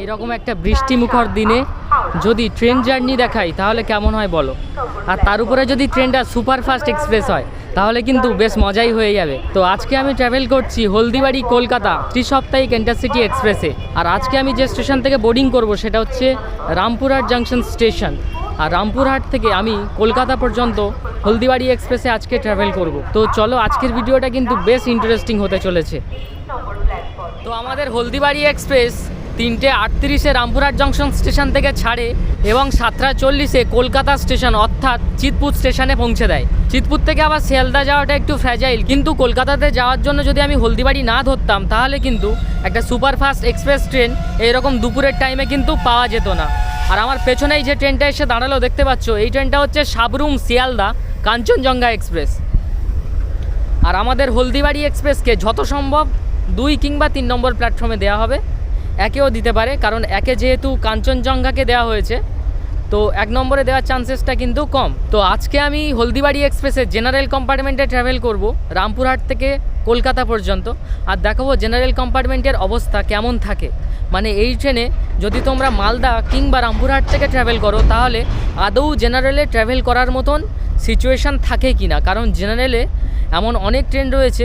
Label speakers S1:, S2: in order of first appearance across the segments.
S1: এইরকম একটা বৃষ্টিমুখর দিনে যদি ট্রেন জার্নি দেখাই, তাহলে কেমন হয় বলো? আর তার উপরে যদি ট্রেনটা সুপারফাস্ট এক্সপ্রেস হয়, তাহলে কিন্তু বেশ মজাই হয়ে যাবে। তো আজকে আমি ট্রাভেল করছি হলদিবাড়ি, কলকাতা, ত্রিসপ্তাহিক ইন্টারসিটি এক্সপ্রেসে আর আজকে আমি যে স্টেশন থেকে বোর্ডিং করব, সেটা হচ্ছে রামপুরহাট জাংশন স্টেশন আর রামপুরহাট থেকে আমি কলকাতা পর্যন্ত হলদিবাড়ি এক্সপ্রেসে আজকে ট্রাভেল করব। তো চলো, আজকের ভিডিওটা কিন্তু বেশ ইন্টারেস্টিং হতে চলেছে। তো আমাদের হলদিবাড়ি এক্সপ্রেস তিনটে আটত্রিশে রামপুরহাট জংশন স্টেশন থেকে ছাড়ে এবং সাতটা চল্লিশে কলকাতা স্টেশন, অর্থাৎ চিতপুর স্টেশনে পৌঁছে দেয়। চিতপুর থেকে আবার শিয়ালদা যাওয়াটা একটু ফ্র্যাজাইল কিন্তু কলকাতাতে যাওয়ার জন্য যদি আমি হলদিবাড়ি না ধরতাম, তাহলে কিন্তু একটা সুপারফাস্ট এক্সপ্রেস ট্রেন এইরকম দুপুরের টাইমে কিন্তু পাওয়া যেত না। আর আমার পেছনেই যে ট্রেনটা এসে দাঁড়াল, দেখতে পাচ্ছ, এই ট্রেনটা হচ্ছে সাবরুম শিয়ালদা কাঞ্চনজঙ্ঘা এক্সপ্রেস আর আমাদের হলদিবাড়ি এক্সপ্রেসকে যত সম্ভব দুই কিংবা তিন নম্বর প্ল্যাটফর্মে দেওয়া হবে। একেও দিতে পারে, কারণ একে যেহেতু কাঞ্চনজঙ্ঘাকে দেওয়া হয়েছে, তো এক নম্বরে দেওয়ার চান্সেসটা কিন্তু কম। তো আজকে আমি হলদিবাড়ি এক্সপ্রেসের জেনারেল কম্পার্টমেন্টে ট্রাভেল করব, রামপুরহাট থেকে কলকাতা পর্যন্ত, আর দেখাবো জেনারেল কম্পার্টমেন্টের অবস্থা কেমন থাকে। মানে এই ট্রেনে যদি তোমরা মালদা কিংবা রামপুরহাট থেকে ট্রাভেল করো, তাহলে আদৌ জেনারেলে ট্রাভেল করার মতন সিচুয়েশান থাকে কি না কারণ জেনারেলে এমন অনেক ট্রেন রয়েছে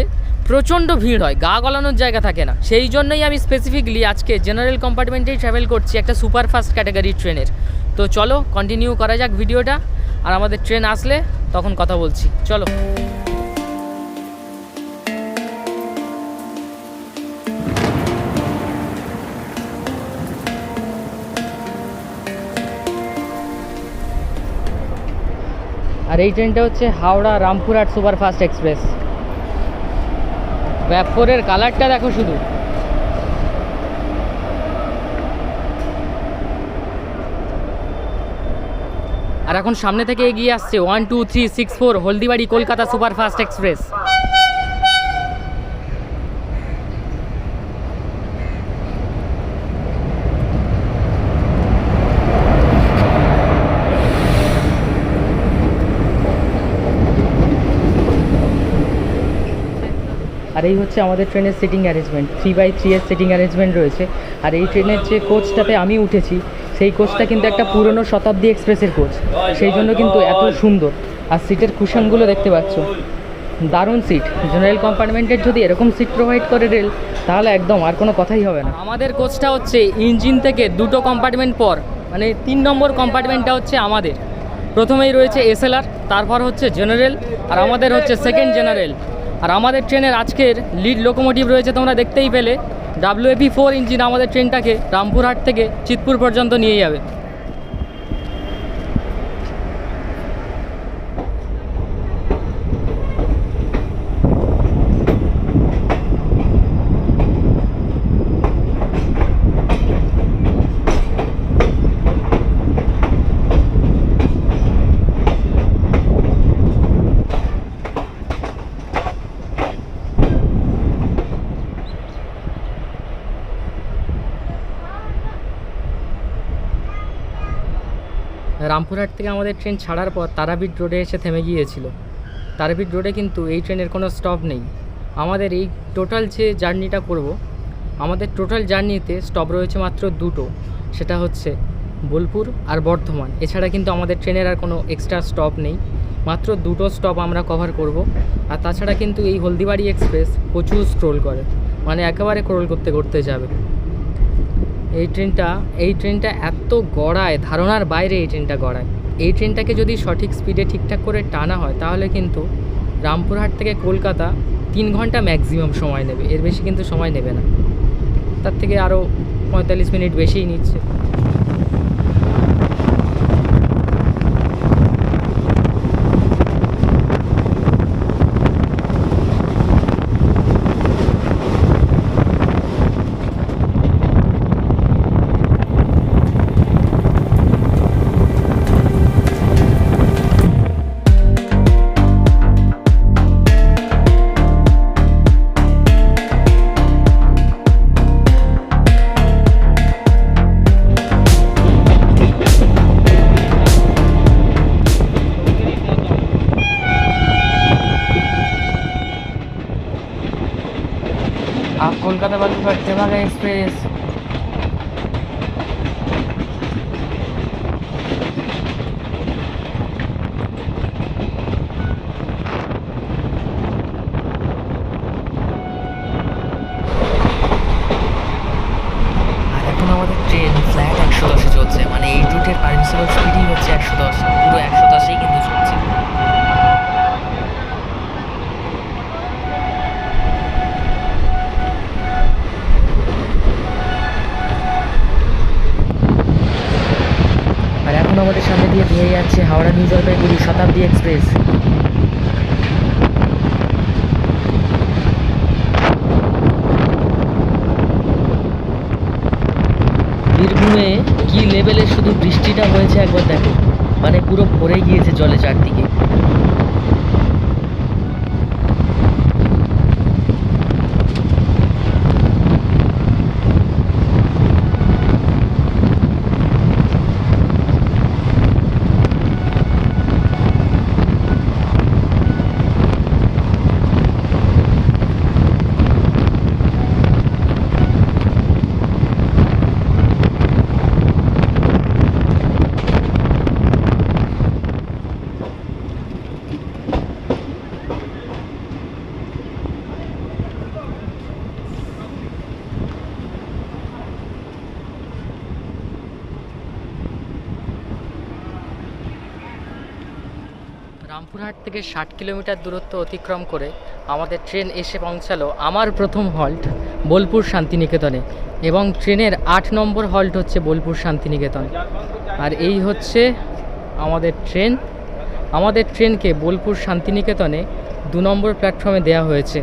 S1: প্রচণ্ড ভিড় হয়, গা গলানোর জায়গা থাকে না। সেই জন্যই আমি স্পেসিফিকলি আজকে জেনারেল কম্পার্টমেন্টেই ট্রাভেল করছি একটা সুপারফাস্ট ক্যাটাগরির ট্রেনের তো চলো কন্টিনিউ করা যাক ভিডিওটা, আর আমাদের ট্রেন আসলে তখন কথা বলছি। চলো। আর এই ট্রেনটা হচ্ছে হাওড়া রামপুরহাট সুপারফাস্ট এক্সপ্রেস। ব্যাপরের কালারটা দেখো শুধু। আর এখন সামনে থেকে এগিয়ে আসছে one two three six four Haldibari Kolkata superfast express. আর এই হচ্ছে আমাদের ট্রেনের seating arrangement three by three এর সিটিং অ্যারেঞ্জমেন্ট রয়েছে। আর এই ট্রেনের যে কোচটাতে আমি উঠেছি, সেই কোচটা কিন্তু একটা পুরনো শতাব্দী এক্সপ্রেসের কোচ সেই জন্য কিন্তু এত সুন্দর। আর সিটের কুশনগুলো দেখতে পাচ্ছ। দারুণ সিট জেনারেল কম্পার্টমেন্টের যদি এরকম সিট প্রোভাইড করে রেল তাহলে একদম আর কোনো কথাই হবে না। আমাদের কোচটা হচ্ছে ইঞ্জিন থেকে দুটো কম্পার্টমেন্ট পর মানে তিন নম্বর কম্পার্টমেন্টটা হচ্ছে আমাদের। প্রথমেই রয়েছে এসএলআর তারপর হচ্ছে জেনারেল আর আমাদের হচ্ছে সেকেন্ড জেনারেল আর আমাদের ট্রেনের আজকের লিড লোকোমোটিভ রয়েছে তোমরা দেখতেই পেলে। ডাব্লিউএপি ফোর ইঞ্জিন আমাদের ট্রেনটাকে রামপুরহাট থেকে চিতপুর পর্যন্ত নিয়ে যাবে। রামপুরহাট থেকে আমাদের ট্রেন ছাড়ার পর তারাপীঠ রোডে এসে থেমে গিয়েছিল। তারাপীঠ রোডে কিন্তু এই ট্রেনের কোনো স্টপ নেই। আমাদের এই টোটাল যে জার্নিটা করব, আমাদের টোটাল জার্নিতে স্টপ রয়েছে মাত্র দুটো। সেটা হচ্ছে বোলপুর আর বর্ধমান। এছাড়া কিন্তু আমাদের ট্রেনের আর কোনো এক্সট্রা স্টপ নেই। মাত্র দুটো স্টপ আমরা কভার করব। আর তাছাড়া কিন্তু এই হলদিবাড়ি এক্সপ্রেস প্রচুর স্ক্রোল করে। মানে একেবারে ক্রোল করতে করতে যাবে। এই ট্রেনটা এই ট্রেনটা এত গড়ায়, ধারণার বাইরে এই ট্রেনটা গড়ায়। এই ট্রেনটাকে যদি সঠিক স্পিডে ঠিকঠাক করে টানা হয়, তাহলে কিন্তু রামপুরহাট থেকে কলকাতা তিন ঘণ্টা ম্যাক্সিমাম সময় নেবে। এর বেশি কিন্তু সময় নেবে না। তার থেকে আরও পঁয়তাল্লিশ মিনিট বেশিই নিচ্ছে।
S2: da Vanuatu Express. যাচ্ছে হাওড়া নিউ জলপাইগুড়ি শতাব্দী এক্সপ্রেস। বীরভূমে কি লেভেলে শুধু বৃষ্টিটা হয়েছে একবার দেখো। মানে পুরো ভরে গিয়েছে জলে চারদিকে রামপুরহাট থেকে ষাট কিলোমিটার দূরত্ব অতিক্রম করে আমাদের ট্রেন এসে পৌঁছালো আমার প্রথম হল্ট, বোলপুর শান্তিনিকেতনে। এবং ট্রেনের আট নম্বর হল্ট হচ্ছে বোলপুর শান্তিনিকেতন। আর এই হচ্ছে আমাদের ট্রেন। আমাদের ট্রেনকে বোলপুর শান্তিনিকেতনে দু নম্বর প্ল্যাটফর্মে দেওয়া হয়েছে।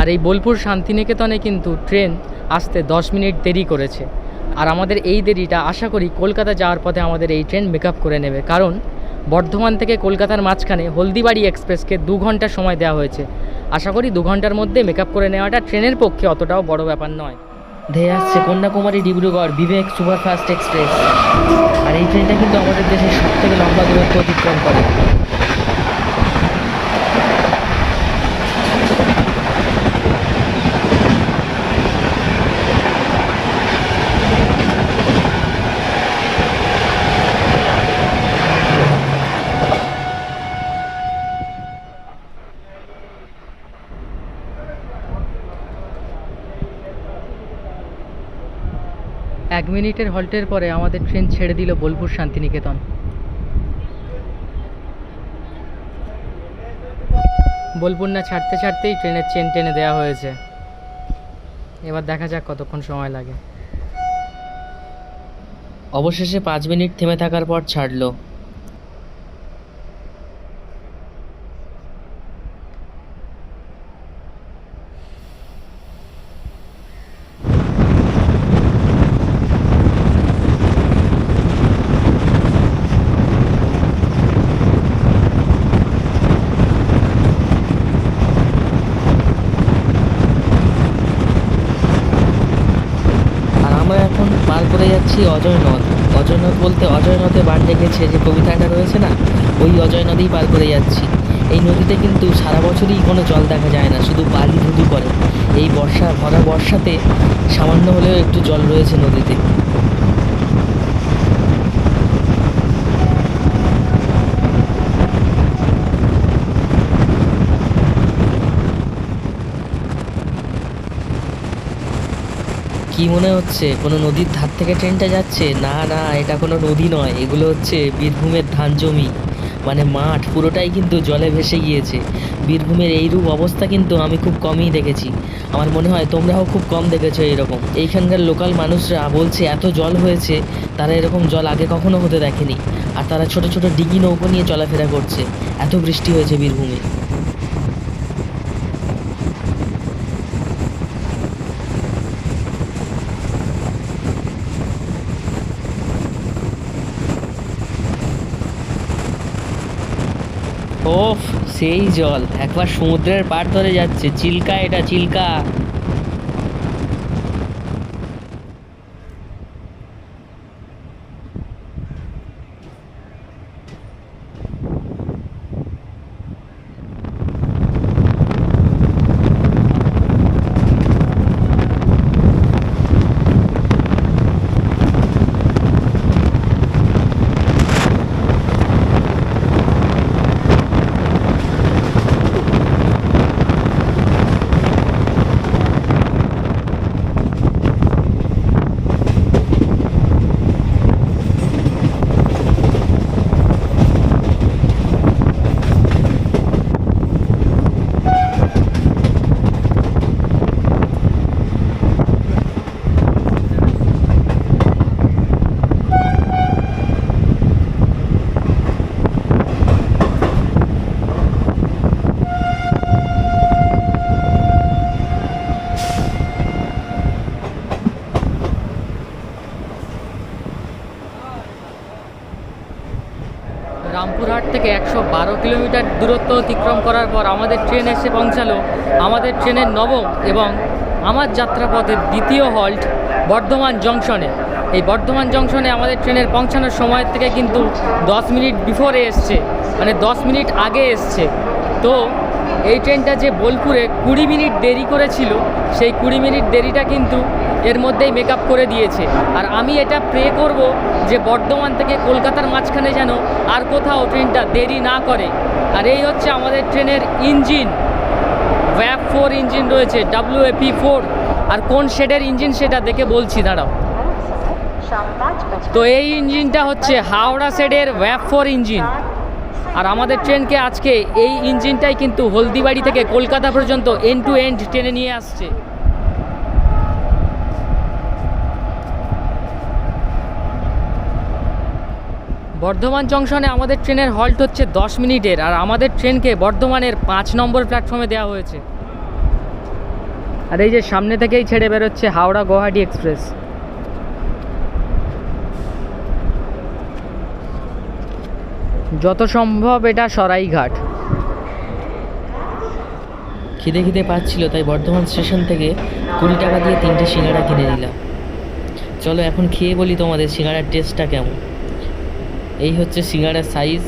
S2: আর এই বোলপুর শান্তিনিকেতনে কিন্তু ট্রেন আসতে দশ মিনিট দেরি করেছে। আর আমাদের এই দেরিটা আশা করি কলকাতা যাওয়ার পথে আমাদের এই ট্রেন মেক করে নেবে। কারণ বর্ধমান থেকে কলকাতার মাঝখানে হলদিবাড়ি এক্সপ্রেসকে দু ঘণ্টা সময় দেওয়া হয়েছে। আশা করি দু ঘণ্টার মধ্যে মেক করে নেওয়াটা ট্রেনের পক্ষে অতটাও বড় ব্যাপার নয়। ধেয়ে আসছে কন্যাকুমারী ডিব্রুগড় বিবেক সুপারফাস্ট এক্সপ্রেস। আর এই ট্রেনটা কিন্তু আমাদের দেশের সব থেকে লম্বা দূরত্ব অতিক্রম করে। মিনিটের হল্টের পরে আমাদের ট্রেন ছেড়ে দিল বোলপুর শান্তিনিকেতন। বোলপুর না ছাড়তে ছাড়তেই ট্রেনের চেন টেনে দেওয়া হয়েছে। এবার দেখা যাক কতক্ষণ সময় লাগে। অবশেষে পাঁচ মিনিট থেমে থাকার পর ছাড়লো আর আমরা এখন পার যাচ্ছি অজয় নদ। অজয় নদ বলতে অজয় নদে বান ডেকেছে যে কবিতাটা রয়েছে না, ওই অজয় নদেই পার করে যাচ্ছি। এই নদীতে কিন্তু সারা বছরই কোনো জল দেখা যায় না, শুধু বালি ধুধু করে। এই বর্ষা, ভরা বর্ষাতে সামান্য হলেও একটু জল রয়েছে নদীতে। কি মনে হচ্ছে? কোনো নদীর ধার থেকে ট্রেনটা যাচ্ছে? না না, এটা কোনো নদী নয়। এগুলো হচ্ছে বীরভূমের ধান জমি। মানে মাঠ, পুরোটাই কিন্তু জলে ভেসে গিয়েছে। বীরভূমের এইরূপ অবস্থা কিন্তু আমি খুব কমই দেখেছি। আমার মনে হয় তোমরাও খুব কম দেখেছ এরকম। এইখানকার লোকাল মানুষরা বলছে, এত জল হয়েছে, তারা এরকম জল আগে কখনো হতে দেখেনি। আর তারা ছোট ছোট ডিঙি নৌকো নিয়ে চলাফেরা করছে। এত বৃষ্টি হয়েছে বীরভূমে। ওফ সেই জল। একবার সমুদ্রের পাড় ধরে যাচ্ছে। চিল্কা এটা চিল্কা।
S1: থেকে একশো বারো কিলোমিটার দূরত্ব অতিক্রম করার পর আমাদের ট্রেন এসে পৌঁছালো আমাদের ট্রেনের নবম এবং আমার যাত্রাপথের দ্বিতীয় হল্ট বর্ধমান জংশনে। এই বর্ধমান জংশনে আমাদের ট্রেনের পৌঁছানোর সময় থেকে কিন্তু দশ মিনিট বিফোরে এসছে মানে দশ মিনিট আগে এসছে। তো এই ট্রেনটা যে বোলপুরে কুড়ি মিনিট দেরি করেছিল সেই কুড়ি মিনিট দেরিটা কিন্তু এর মধ্যেই মেক করে দিয়েছে আর আমি এটা প্রে করব যে বর্ধমান থেকে কলকাতার মাঝখানে যেন আর কোথাও ট্রেনটা দেরি না করে আর এই হচ্ছে আমাদের ট্রেনের ইঞ্জিন ভ্যাপ ফোর ইঞ্জিন রয়েছে ডাব্লিউ এপি ফোর আর কোন শেডের ইঞ্জিন সেটা দেখে বলছি দাঁড়াও তো এই ইঞ্জিনটা হচ্ছে হাওড়া শেডের ভ্যাপ ফোর ইঞ্জিন আর আমাদের ট্রেনকে আজকে এই ইঞ্জিনটাই কিন্তু হলদিবাড়ি থেকে কলকাতা পর্যন্ত এন্ড টু এন্ড টেনে নিয়ে আসছে। বর্ধমান জংশনে আমাদের ট্রেনের হল্ট হচ্ছে দশ মিনিটের, আর আমাদের ট্রেনকে বর্ধমানের পাঁচ নম্বর প্ল্যাটফর্মে দেওয়া হয়েছে। আর এই যে সামনে থেকেই ছেড়ে বেরোচ্ছে হাওড়া গুয়াহাটি এক্সপ্রেস। যত সম্ভব এটা সরাইঘাট। খিদে খিদে পাচ্ছিল, তাই বর্ধমান স্টেশন থেকে কুড়ি টাকা দিয়ে তিনটে সিঙ্গাড়া কিনে নিলাম। চলো এখন খেয়ে বলি তোমাদের সিঙ্গাড়ার টেস্টটা কেমন। এই হচ্ছে সিঙ্গাড়ার সাইজ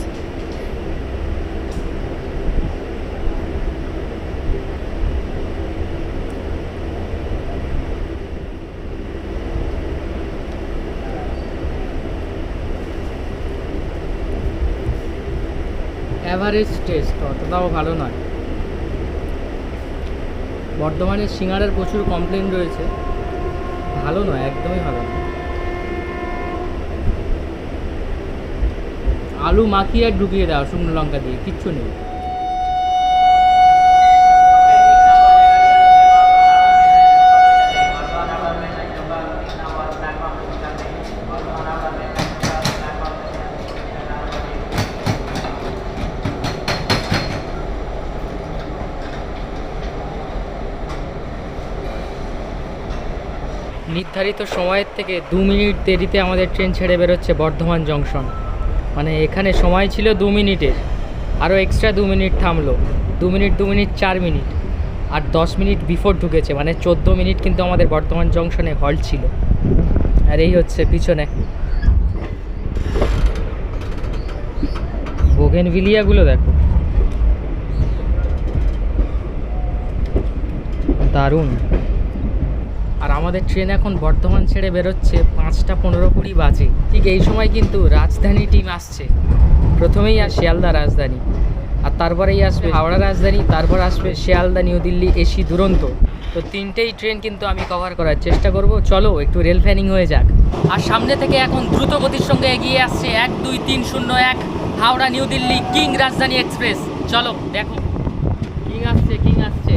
S1: অ্যাভারেজ টেস্ট অতটাও ভালো নয়। বর্ধমানে সিঙ্গারের প্রচুর কমপ্লেন রয়েছে। ভালো নয়, একদমই ভালো নয়। আলু মাখিয়ে আর ঢুকিয়ে দেওয়া শুকনো লঙ্কা দিয়ে, কিচ্ছু নেই। নির্ধারিত সময়ের থেকে দু মিনিট দেরিতে আমাদের ট্রেন ছেড়ে বেরোচ্ছে বর্ধমান জংশন। মানে এখানে সময় ছিল দু মিনিটের। আরও এক্সট্রা দু মিনিট থামলো। দু মিনিট দু মিনিট, চার মিনিট। আর দশ মিনিট বিফোর ঢুকেছে। মানে চোদ্দ মিনিট কিন্তু আমাদের বর্ধমান জংশনে হল্ট ছিল। আর এই হচ্ছে পিছনে। বোগেন ভিলিয়াগুলো দেখো। দারুণ। আর আমাদের ট্রেন এখন বর্ধমান ছেড়ে বেরোচ্ছে পাঁচটা পনেরো কুড়ি বাজে। ঠিক এই সময় কিন্তু রাজধানী টিম আসছে। প্রথমেই আর শিয়ালদা রাজধানী। আর তারপরেই আসবে হাওড়া রাজধানী, তারপর আসবে শিয়ালদা, নিউ দিল্লি এসি দুরন্ত। তো তিনটেই ট্রেন কিন্তু আমি কভার করার চেষ্টা করব। চলো, একটু রেল ফ্যানিং হয়ে যাক। আর সামনে থেকে এখন দ্রুত গতির সঙ্গে এগিয়ে আসছে এক, দুই, তিন, শূন্য, এক, Howrah, New Delhi, king Rajdhani express চলো, দেখো কিং আসছে কিং আসছে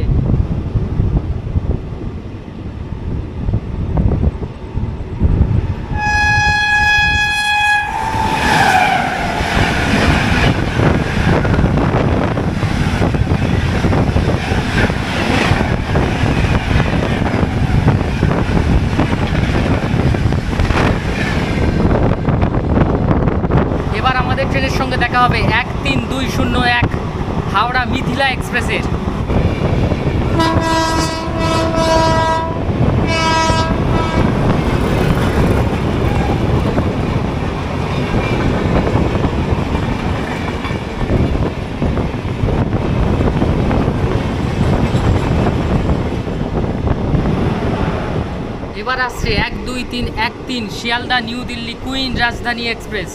S1: এবার আমাদের ট্রেনের সঙ্গে দেখা হবে এক তিন দুই শূন্য এক হাওড়া মিথিলা এক্সপ্রেসের এবার আসছে এক, দুই, তিন, এক, তিন, Sealdah, New Delhi, queen, Rajdhani express.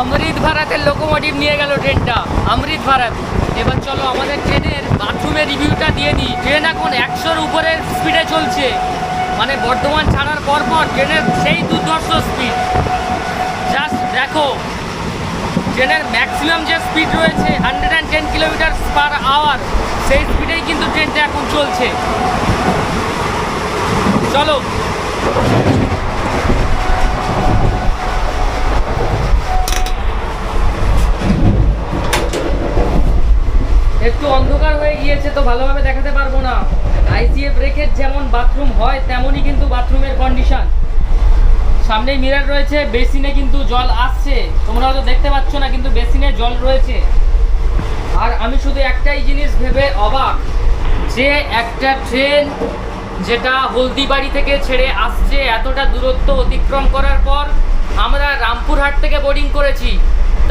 S1: অমৃত ভারতের লোকোমোটিভ নিয়ে গেল ট্রেনটা অমৃত ভারত। এবার চলো আমাদের ট্রেনের বাথরুমের রিভিউটা দিয়ে দিই। ট্রেন এখন একশোর উপরের স্পিডে চলছে। মানে বর্ধমান ছাড়ার পর পর ট্রেনের সেই দুর্ধর্ষ স্পিড জাস্ট দেখো, ট্রেনের ম্যাক্সিমাম যে স্পিড রয়েছে hundred and ten kilometre per hour সেই স্পিডেই কিন্তু ট্রেনটা এখন চলছে। চলো। একটু অন্ধকার হয়ে গিয়েছে তো ভালোভাবে দেখাতে পারব না। আইসিএফ রেখের যেমন বাথরুম হয়, তেমনই কিন্তু বাথরুমের কন্ডিশন সামনেই মিরার রয়েছে বেসিনে কিন্তু জল আসছে। তোমরা হয়তো দেখতে পাচ্ছ না, কিন্তু বেসিনে জল রয়েছে। আর আমি শুধু একটাই জিনিস ভেবে অবাক, যে একটা ট্রেন যেটা হলদিবাড়ি থেকে ছেড়ে আসছে, এতটা দূরত্ব অতিক্রম করার পর আমরা রামপুরহাট থেকে বোর্ডিং করেছি।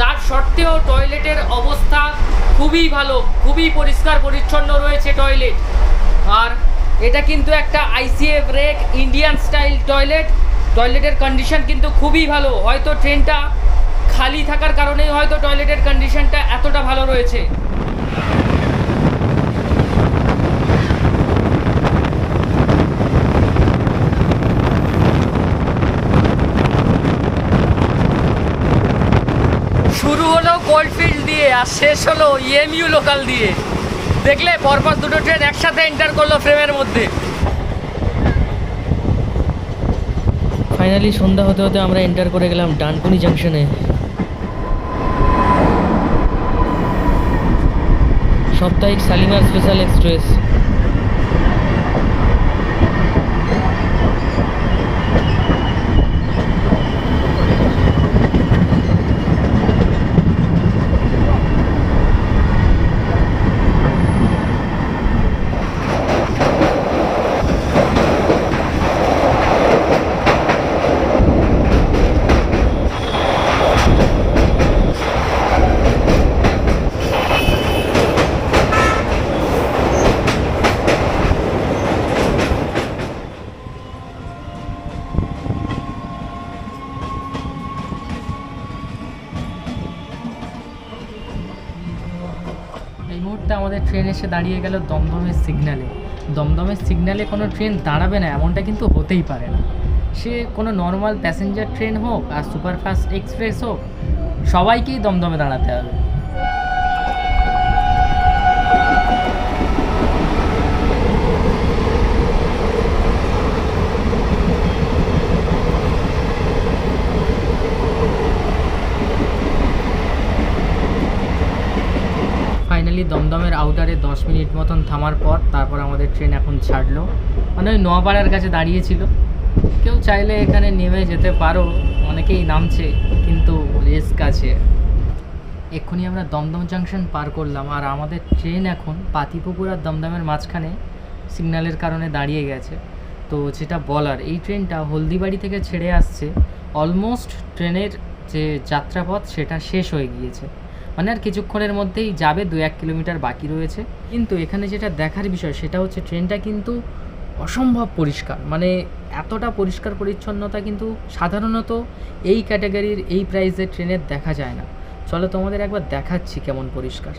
S1: তার সত্ত্বেও টয়লেটের অবস্থা খুবই ভালো, খুবই পরিষ্কার পরিচ্ছন্ন রয়েছে টয়লেট। আর এটা কিন্তু একটা ICF rake Indian style toilet. টয়লেটের কন্ডিশন কিন্তু খুবই ভালো। হয়তো ট্রেনটা খালি থাকার কারণেই হয়তো টয়লেটের কন্ডিশনটা এতটা ভালো রয়েছে শুরু হলো কোল্ডফিল্ড দিয়ে আর শেষ হলো ইএমইউ লোকাল দিয়ে। দেখলে পরপর দুটো ট্রেন একসাথে এন্টার করল ফ্রেমের মধ্যে। ফাইনালি সন্ধ্যা হতে হতে আমরা এন্টার করে গেলাম ডানকুনি জাংশনে সাপ্তাহিক শালিমার স্পেশাল এক্সপ্রেস এই মুহূর্তে আমাদের ট্রেন এসে দাঁড়িয়ে গেল দমদমের সিগনালে দমদমের সিগনালে কোনো ট্রেন দাঁড়াবে না, এমনটা কিন্তু হতেই পারে না। সে কোনো নর্মাল প্যাসেঞ্জার ট্রেন হোক আর সুপারফাস্ট এক্সপ্রেস হোক, সবাইকেই দমদমে দাঁড়াতে হবে। ফাইনালি দমদমের আউটারে দশ মিনিট মতন থামার পর তারপর আমাদের ট্রেন এখন ছাড়লো। মানে ওই নোয়াপাড়ার কাছে দাঁড়িয়েছিল। কেউ চাইলে এখানে নেমে যেতে পারো, অনেকেই নামছে, কিন্তু রিস্ক আছে। এক্ষুনি আমরা দমদম জাংশন পার করলাম, আর আমাদের ট্রেন এখন পাতিপুকুর আর দমদমের মাঝখানে সিগন্যালের কারণে দাঁড়িয়ে গেছে। তো যেটা বলার, এই ট্রেনটা হলদিবাড়ি থেকে ছেড়ে আসছে। অলমোস্ট ট্রেনের যে যাত্রাপথ, সেটা শেষ হয়ে গিয়েছে। মানে আর কিছুক্ষণের মধ্যেই যাবে, দু এক কিলোমিটার বাকি রয়েছে। কিন্তু এখানে যেটা দেখার বিষয়, সেটা হচ্ছে ট্রেনটা কিন্তু অসম্ভব পরিষ্কার। মানে এতটা পরিষ্কার পরিচ্ছন্নতা কিন্তু সাধারণত এই ক্যাটাগরির, এই প্রাইসের ট্রেনের দেখা যায় না। চলো তোমাদের একবার দেখাচ্ছি কেমন পরিষ্কার।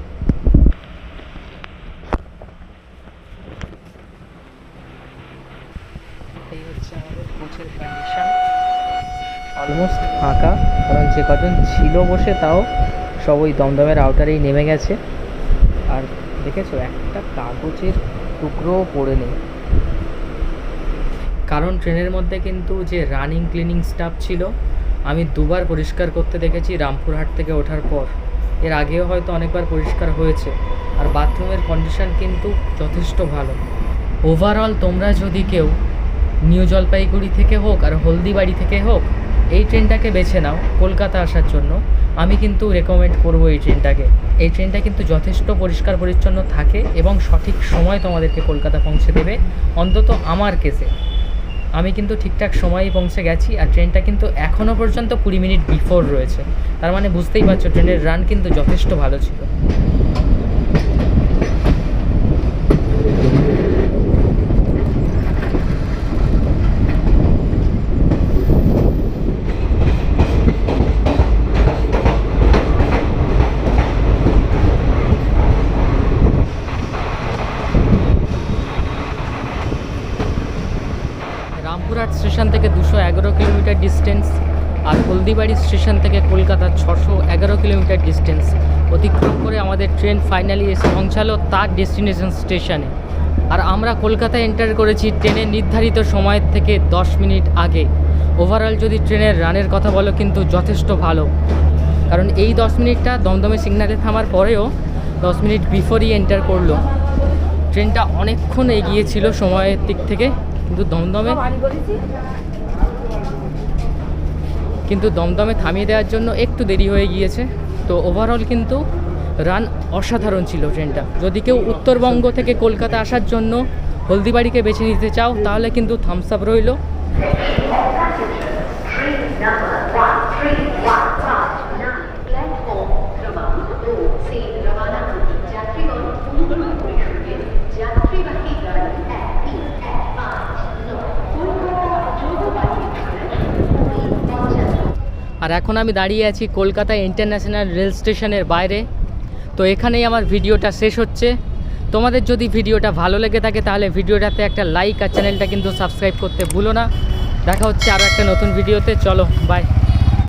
S1: অলমোস্ট ফাঁকা, কারণ যে কজন ছিল বসে তাও সব ওই দমদমের আউটারেই নেমে গেছে। আর দেখেছ, একটা কাগজের টুকরোও পড়ে নেই। কারণ ট্রেনের মধ্যে কিন্তু যে রানিং ক্লিনিং স্টাফ ছিল, আমি দুবার পরিষ্কার করতে দেখেছি রামপুরহাট থেকে ওঠার পর। এর আগেও হয়তো অনেকবার পরিষ্কার হয়েছে। আর বাথরুমের কন্ডিশন কিন্তু যথেষ্ট ভালো। ওভারঅল তোমরা যদি কেউ নিউ জলপাইগুড়ি থেকে হোক আর হলদিবাড়ি থেকে হোক, এই ট্রেনটাকে বেছে নাও, কলকাতা আসার জন্য। আমি কিন্তু রেকমেন্ড করব এই ট্রেনটাকে এই ট্রেনটা কিন্তু যথেষ্ট পরিষ্কার পরিচ্ছন্ন থাকে এবং সঠিক সময় তোমাদেরকে কলকাতা পৌঁছে দেবে, অন্তত আমার কেসে আমি কিন্তু ঠিকঠাক সময়েই পৌঁছে গেছি আর ট্রেনটা কিন্তু এখনও পর্যন্ত কুড়ি মিনিট বিফোর রয়েছে। তার মানে বুঝতেই পারছ ট্রেনের রান কিন্তু যথেষ্ট ভালো ছিল। রামপুরহাট স্টেশন থেকে দুশো এগারো কিলোমিটার ডিস্টেন্স আর হলদিবাড়ি স্টেশন থেকে কলকাতা ছশো এগারো কিলোমিটার ডিস্টেন্স অতিক্রম করে আমাদের ট্রেন ফাইনালি এসে পৌঁছালো তার ডেস্টিনেশন স্টেশনে আর আমরা কলকাতায় এন্টার করেছি ট্রেনের নির্ধারিত সময়ের থেকে দশ মিনিট আগে। ওভারঅল যদি ট্রেনের রানের কথা বলো কিন্তু যথেষ্ট ভালো। কারণ এই দশ মিনিটটা দমদমে সিগনালে থামার পরেও দশ মিনিট বিফোরই এন্টার করল। ট্রেনটা অনেকক্ষণ এগিয়ে ছিল সময়ের দিক থেকে। কিন্তু দমদমে কিন্তু দমদমে থামিয়ে দেওয়ার জন্য একটু দেরি হয়ে গিয়েছে। তো ওভারঅল কিন্তু রান অসাধারণ ছিল ট্রেনটা যদি কেউ উত্তরবঙ্গ থেকে কলকাতা আসার জন্য হলদিবাড়িকে বেছে নিতে চাও তাহলে কিন্তু থামস আপ রইল
S3: প্ল্যাটফর্ম ক্রমাঙ্ক দু সে রওনা হতে যাত্রীগণ অনুগ্রহ করে শুনবেন যাত্রীবাহী গাড়ি এক তিন এক পাঁচ নয় কলকাতা যোগবাহী এক্সপ্রেস দুই পঞ্চান্ন
S1: আর এখন আমি দাঁড়িয়ে আছি কলকাতা ইন্টারন্যাশনাল রেল স্টেশনের বাইরে। তো এখানেই আমার ভিডিওটা শেষ হচ্ছে। তোমাদের যদি ভিডিওটা ভালো লেগে থাকে তাহলে ভিডিওটাতে একটা লাইক আর চ্যানেলটা কিন্তু সাবস্ক্রাইব করতে ভুলো না। দেখা হচ্ছে আরও একটা নতুন ভিডিওতে। চলো বাই